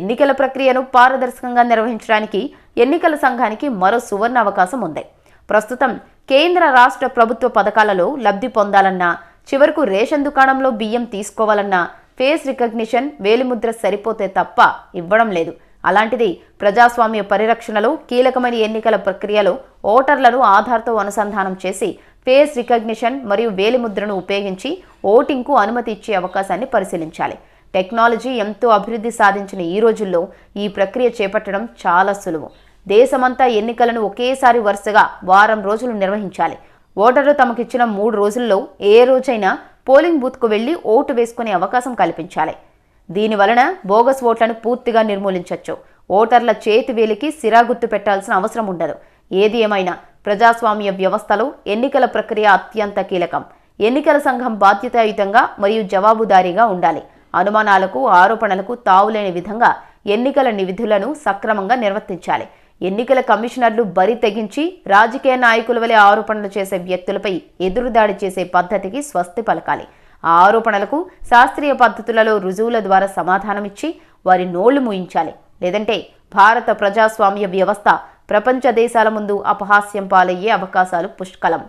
ఎన్నికల ప్రక్రియను పారదర్శకంగా నిర్వహించడానికి ఎన్నికల సంఘానికి మరో సువర్ణ అవకాశం ఉంది. ప్రస్తుతం కేంద్ర రాష్ట్ర ప్రభుత్వ పథకాలలో లబ్ధి పొందాలన్నా చివరకు రేషన్ దుకాణంలో బియ్యం తీసుకోవాలన్నా ఫేస్ రికగ్నిషన్ వేలిముద్ర సరిపోతే తప్ప ఇవ్వడం లేదు. అలాంటిది ప్రజాస్వామ్య పరిరక్షణలో కీలకమైన ఎన్నికల ప్రక్రియలో ఓటర్లను ఆధార్తో అనుసంధానం చేసి ఫేస్ రికగ్నిషన్ మరియు వేలిముద్రను ఉపయోగించి ఓటింగ్కు అనుమతి ఇచ్చే అవకాశాన్ని పరిశీలించాలి. టెక్నాలజీ ఎంతో అభివృద్ధి సాధించిన ఈ రోజుల్లో ఈ ప్రక్రియ చేపట్టడం చాలా సులువు దేశమంతా ఎన్నికలను ఒకేసారి వరుసగా వారం రోజులు నిర్వహించాలి. ఓటర్లు తమకిచ్చిన మూడు రోజుల్లో ఏ రోజైనా పోలింగ్ బూత్కు వెళ్ళి ఓటు వేసుకునే అవకాశం కల్పించాలి. దీని వలన బోగస్ ఓట్లను పూర్తిగా నిర్మూలించవచ్చు ఓటర్ల చేతి వేలికి సిరా గుర్తు పెట్టాల్సిన అవసరం ఉండదు. ఏది ఏమైనా ప్రజాస్వామ్య వ్యవస్థలో ఎన్నికల ప్రక్రియ అత్యంత కీలకం. ఎన్నికల సంఘం బాధ్యతాయుతంగా మరియు జవాబుదారీగా ఉండాలి. అనుమానాలకు ఆరోపణలకు తావులేని విధంగా ఎన్నికల విధులను సక్రమంగా నిర్వర్తించాలి. ఎన్నికల కమిషనర్లు బరి తెగించి రాజకీయ నాయకుల వలె ఆరోపణలు చేసే వ్యక్తులపై ఎదురుదాడి చేసే పద్ధతికి స్వస్తి పలకాలి. ఆ ఆరోపణలకు శాస్త్రీయ పద్ధతులలో రుజువుల ద్వారా సమాధానమిచ్చి వారి నోళ్ళు మూయించాలి. లేదంటే భారత ప్రజాస్వామ్య వ్యవస్థ ప్రపంచ దేశాల ముందు అపహాస్యం పాలయ్యే అవకాశాలు పుష్కలం.